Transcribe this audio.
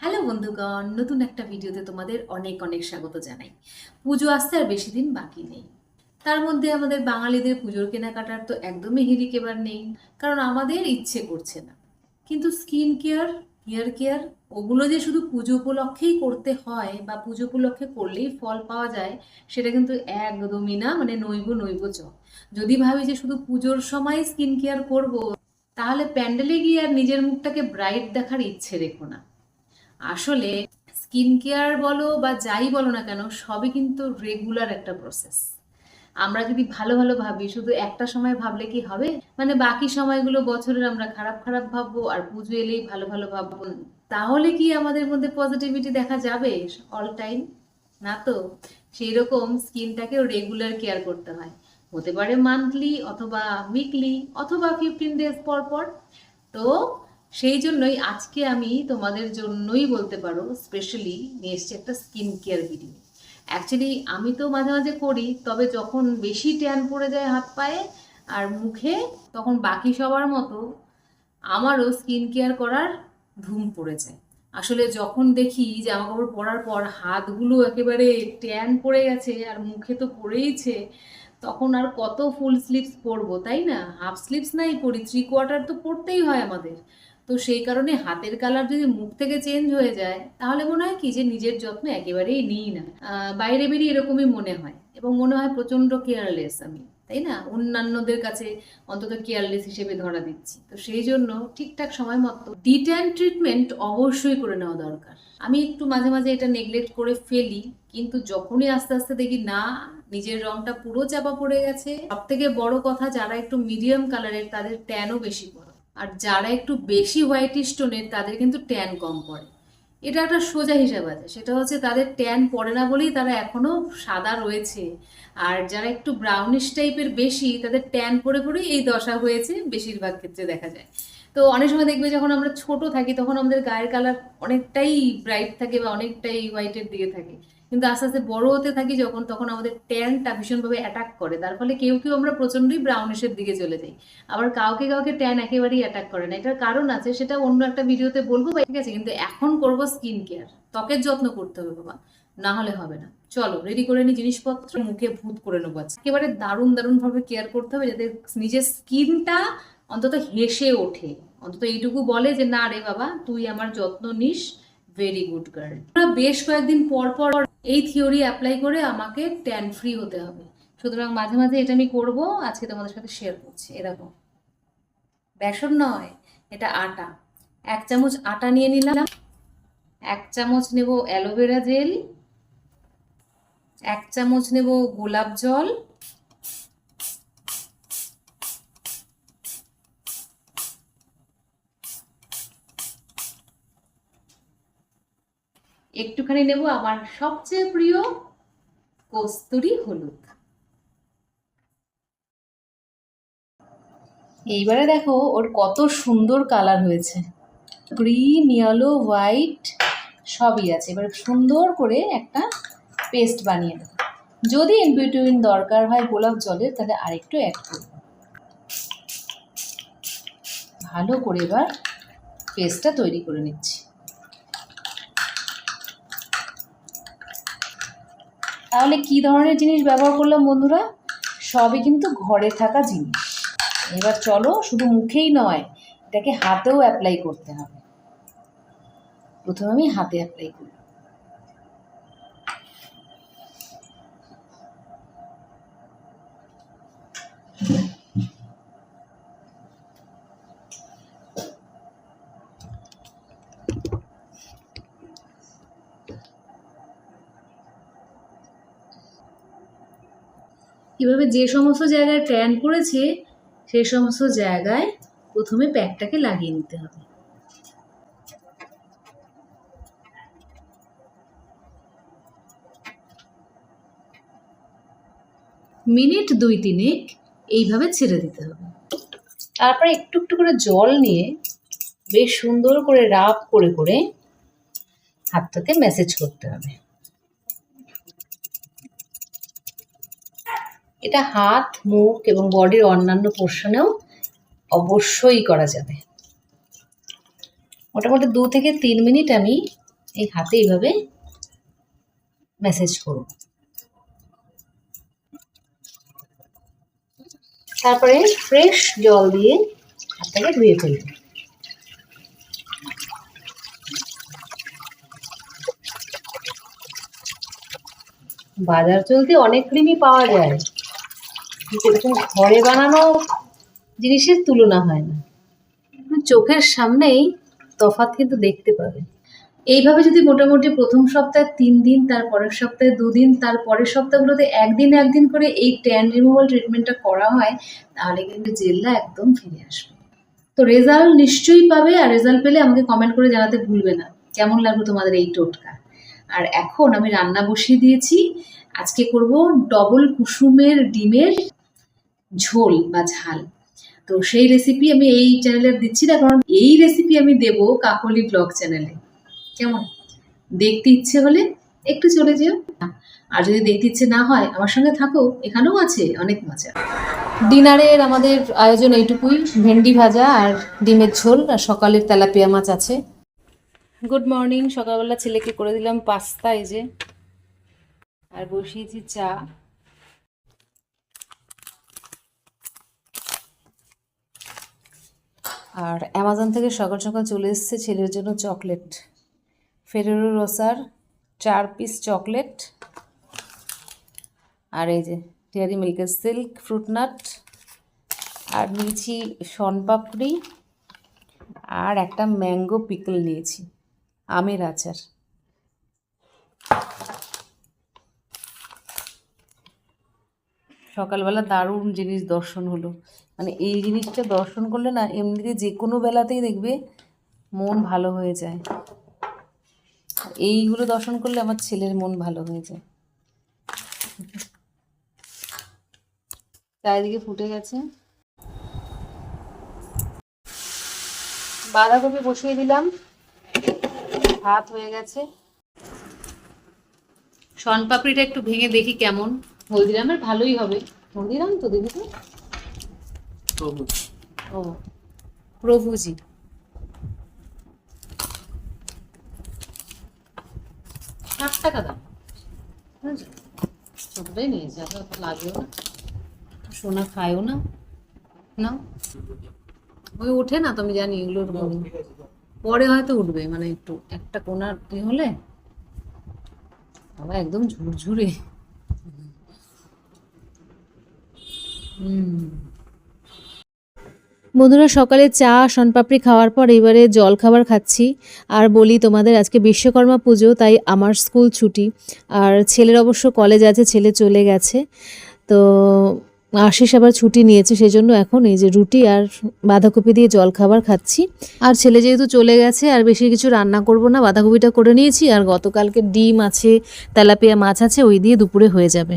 Hello বন্ধুগণ, নতুন একটা ভিডিওতে তোমাদের অনেক অনেক স্বাগত জানাই। পুজো আসতে আর বেশি দিন বাকি নেই। তার মধ্যে আমাদের বাঙালিদের পুজোর কেনাকাটার তো একদমই হিরিক এবার নেই, কারণ আমাদের ইচ্ছে করছে না। কিন্তু স্কিন কেয়ার, হেয়ার কেয়ার, ওগুলো যে শুধু পুজো উপলক্ষেই করতে হয় বা পুজো উপলক্ষে করলেই ফল পাওয়া যায়, সেটা কিন্তু একদমই না মানে নৈব নৈব চ যদি ভাবি যে শুধু পুজোর সময় স্কিন কেয়ার করব, তাহলে প্যান্ডেলে গিয়ে আর নিজের মুখটাকে ব্রাইট দেখার ইচ্ছে রেখো না। আসলে স্কিন কেয়ার বলো বা যাই বলো না কেন, সবই কিন্তু রেগুলার একটা প্রসেস আমরা যদি ভালো ভালো ভাবি, শুধু একটা সময় ভাবলে কি হবে? মানে বাকি সময়গুলো বছরের আমরা খারাপ খারাপ ভাববো আর পুজো এলেই ভালো ভালো ভাববো। তাহলে কি আমাদের মধ্যে পজিটিভিটি দেখা যাবে অল টাইম না তো? সেই রকম স্কিনটাকেও রেগুলার কেয়ার করতে হয়। হতে পারে মান্থলি অথবা উইকলি অথবা ফিফটিন ডেজ পর পর। তো সেই জন্যই আজকে আমি তোমাদের জন্যই বলতে পারো স্পেশালি নিয়ে এসছি একটা স্কিন কেয়ার ভিডিও অ্যাকচুয়ালি আমি তো মাঝে মাঝে করি, তবে যখন বেশি ট্যান পড়ে যায় হাত পায়ে আর মুখে, তখন বাকি সবার মতো আমারও স্কিন কেয়ার করার ধুম পড়ে যায়। আসলে যখন দেখি জামা কাপড় পরার পর হাতগুলো একেবারে ট্যান পড়ে গেছে আর মুখে তো পড়েইছে, তখন আর কত ফুল স্লিভস পরবো, তাই না? হাফ স্লিভস নাই পরি থ্রি কোয়ার্টার তো পরতেই হয় আমাদের। তো সেই কারণে হাতের কালার যদি মুখ থেকে চেঞ্জ হয়ে যায়, তাহলে মনে হয় কি যে নিজের যত্ন একেবারেই নিই না। বাইরে বেরিয়ে এরকমই মনে হয় এবং মনে হয় প্রচণ্ড কেয়ারলেস আমি, তাই না? অন্যান্যদের কাছে অন্তত কেয়ারলেস হিসেবে ধরা দিচ্ছি। তো সেই জন্য ঠিকঠাক সময় মতো ডিট্যান ট্রিটমেন্ট অবশ্যই করে নেওয়া দরকার। আমি একটু মাঝে মাঝে এটা নেগলেক্ট করে ফেলি, কিন্তু যখনই আস্তে আস্তে দেখি না, নিজের রংটা পুরো চাপা পড়ে গেছে। সব থেকে বড় কথা, যারা একটু মিডিয়াম কালারের তাদের ট্যানও বেশি পড়ে। আর যারা একটু বেশি হোয়াইট স্টোনের তাদের কিন্তু ট্যান কম পড়ে। এটা একটা সোজা হিসাব আছে। সেটা হচ্ছে তাদের ট্যান পড়ে না বলেই তারা এখনও সাদা রয়েছে। আর যারা একটু ব্রাউনিশ টাইপের বেশি, তাদের ট্যান পড়ে পড়েই এই দশা হয়েছে বেশিরভাগ ক্ষেত্রে দেখা যায়। তো অনেক সময় দেখবে যখন আমরা ছোট থাকি, তখন আমাদের গায়ের কালার অনেকটাই ব্রাইট থাকে বা অনেকটাই হোয়াইটের দিকে থাকে। কিন্তু আস্তে আস্তে বড় হতে থাকি যখন, তখন আমাদের ট্যানটা ভীষণভাবে অ্যাটাক করে। তার ফলে কেউ কেউ আমরা প্রচণ্ডই ব্রাউনিশের দিকে চলে যাই। আবার কাউকে কাউকে ট্যান একেবারেই অ্যাটাক করে না। এটার কারণ আছে, সেটা অন্য একটা ভিডিওতে বলব বা ঠিক আছে, কিন্তু এখন করব স্কিন কেয়ার ত্বকের যত্ন করতে হবে বাবা। না হলে হবে না। চলো রেডি করে নি জিনিসপত্র, মুখে ভূত করে নেব। একেবারে দারুণ দারুণ ভাবে কেয়ার করতে হবে যাতে নিজের স্কিনটা অন্তত হেসে ওঠে। অন্তত এইটুকু বলে যে, না রে বাবা, তুই আমার যত্ন নিস। ভেরি গুড গার্ল বেশ কয়েকদিন পর পর এই থিওরি অ্যাপ্লাই করে আমাকে ট্যান ফ্রি হতে হবে। সুতরাং মাঝে মাঝে এটা আমি করব, আজকে তোমাদের সাথে শেয়ার করছি, এরকম। বেসন নয়, এটা আটা। এক চামচ আটা নিয়ে নিলাম, এক চামচ নেব অ্যালোভেরা জেল, এক চামচ নেব গোলাপ জল একটুখানি নেব। আমার সবচেয়ে প্রিয় কস্তুরি হলুদ। এইবারে দেখো ওর কত সুন্দর কালার হয়েছে। গ্রিন, ইয়েলো, হোয়াইট, সবই আছে। এবার সুন্দর করে একটা পেস্ট বানিয়ে নেব। যদি ইন বিটুইন দরকার হয় গোলাপ জলের তাহলে আরেকটু অ্যাড করব। ভালো করে এবার পেস্টটা তৈরি করে নিচ্ছি। তাহলে কি ধরনের জিনিস ব্যবহার করলাম বন্ধুরা? সবই কিন্তু ঘরে থাকা জিনিস। এবার চলো, শুধু মুখেই নয়, এটাকে হাতেও অ্যাপ্লাই করতে হবে। প্রথমে আমি হাতে অ্যাপ্লাই করি। এভাবে যে সমস্ত জায়গায় ট্যান পড়েছে সেই সমস্ত জায়গায় প্রথমে প্যাকটাকে লাগিয়ে নিতে হবে। মিনিট দুই তিনেক এইভাবে ছেড়ে দিতে হবে। তারপরে একটু একটু করে জল নিয়ে বেশ সুন্দর করে রাব করে করে হাতটাকে ম্যাসেজ করতে হবে। এটা হাত, মুখ এবং বডির অন্যান্য পোর্শনেও অবশ্যই করা যাবে। মোটামুটি দু থেকে তিন মিনিট আমি এই হাতে এইভাবে মেসেজ করব। তারপরে ফ্রেশ জল দিয়ে হাতটাকে ধুয়ে ফেলব। বাজার চলতে অনেক ক্রিমই পাওয়া যায়। ঘরে বানানো জিনিসের তুলনা হয় না। চোখের সামনেই তফাৎ কিন্তু দেখতে পাবে। এইভাবে যদি মোটামুটি প্রথম সপ্তাহে তিন দিন, তার পরের সপ্তাহে দুদিন, তার পরের সপ্তাহগুলোতে একদিন একদিন করে এই ট্যান রিমুভাল ট্রিটমেন্টটা করা হয়, তাহলে কিন্তু জেল্লা একদম ফিরে আসবে। তো রেজাল্ট নিশ্চয়ই পাবে আর রেজাল্ট পেলে আমাকে কমেন্ট করে জানাতে ভুলবে না। কেমন লাগল তোমাদের এই টোটকা? আর এখন আমি রান্না বসিয়ে দিয়েছি। আজকে করব ডবল কুসুমের ডিমের ঝোল বা ঝাল। তো সেই রেসিপি আমি এই চ্যানেলে দিচ্ছি না, কারণ এই রেসিপি আমি দেব কাকলি ব্লগ চ্যানেলে কেমন? দেখতে ইচ্ছে হলে একটু চলে যেও। আর যদি দেখতে ইচ্ছে না হয়, আমার সঙ্গে থাকো, এখানেও আছে অনেক মজা। ডিনারের আমাদের আয়োজন এইটুকুই, ভেন্ডি ভাজা আর ডিমের ঝোল, আর সকালের তেলাপিয়া মাছ আছে। গুড মর্নিং সকালবেলা ছেলেকে করে দিলাম পাস্তা, এই যে। আর বসিয়েছি চা। আর অ্যামাজন থেকে সকাল সকাল চলে এসেছে ছেলের জন্য চকলেট। ফেরেরো রোসার চার পিস চকলেট। আর এই যে ডেয়ারি মিল্কের সিল্ক ফ্রুট নাট। আর নিয়েছি শনপাপড়ি। আর একটা ম্যাঙ্গো পিকল নিয়েছি, আমের আচার। সকালবেলা দারুণ জিনিস দর্শন হলো। মানে এই জিনিসটা দর্শন করলে না এমনিতে যে কোনো বেলাতেই দেখবে মন ভালো হয়ে যায়। এইগুলো দর্শন করলে আমার ছেলের মন ভালো হয়ে যায়। চারিদিকে ফুটে গেছে। বাঁধাকপি বসিয়ে দিলাম। ভাত হয়ে গেছে। শনপাপড়িটা একটু ভেঙে দেখি কেমন। হলদিরামের ভালোই হবে। হলদিরাম তো দেখি তো ও প্রভুজি ষাট টাকা দাম? ছোটটাই নিয়েছে আপনার তো লাগবেও না সোনা খায়ও না না ওই ওঠে না তো আমি জানি এগুলোর পরে হয়তো উঠবে মানে একটু একটা কোনার এ হলে বাবা একদম ঝুরঝুরে হুম বন্ধুরা, সকালে চা, শনপাপড়ি খাওয়ার পর এবারে জল খাবার খাচ্ছি। আর বলি, তোমাদের আজকে বিশ্বকর্মা পুজো, তাই আমার স্কুল ছুটি। আর ছেলের অবশ্য কলেজ আছে, ছেলে চলে গেছে। তো আশিস আবার ছুটি নিয়েছে, সেজন্য এখন এই যে রুটি আর বাঁধাকপি দিয়ে জল খাবার খাচ্ছি। আর ছেলে যেহেতু চলে গেছে, আর বেশি কিছু রান্না করব না, বাঁধাকপিটা করে নিয়েছি। আর গতকালকে ডিম আছে, তেলাপিয়া মাছ আছে, ওই দিয়ে দুপুরে হয়ে যাবে।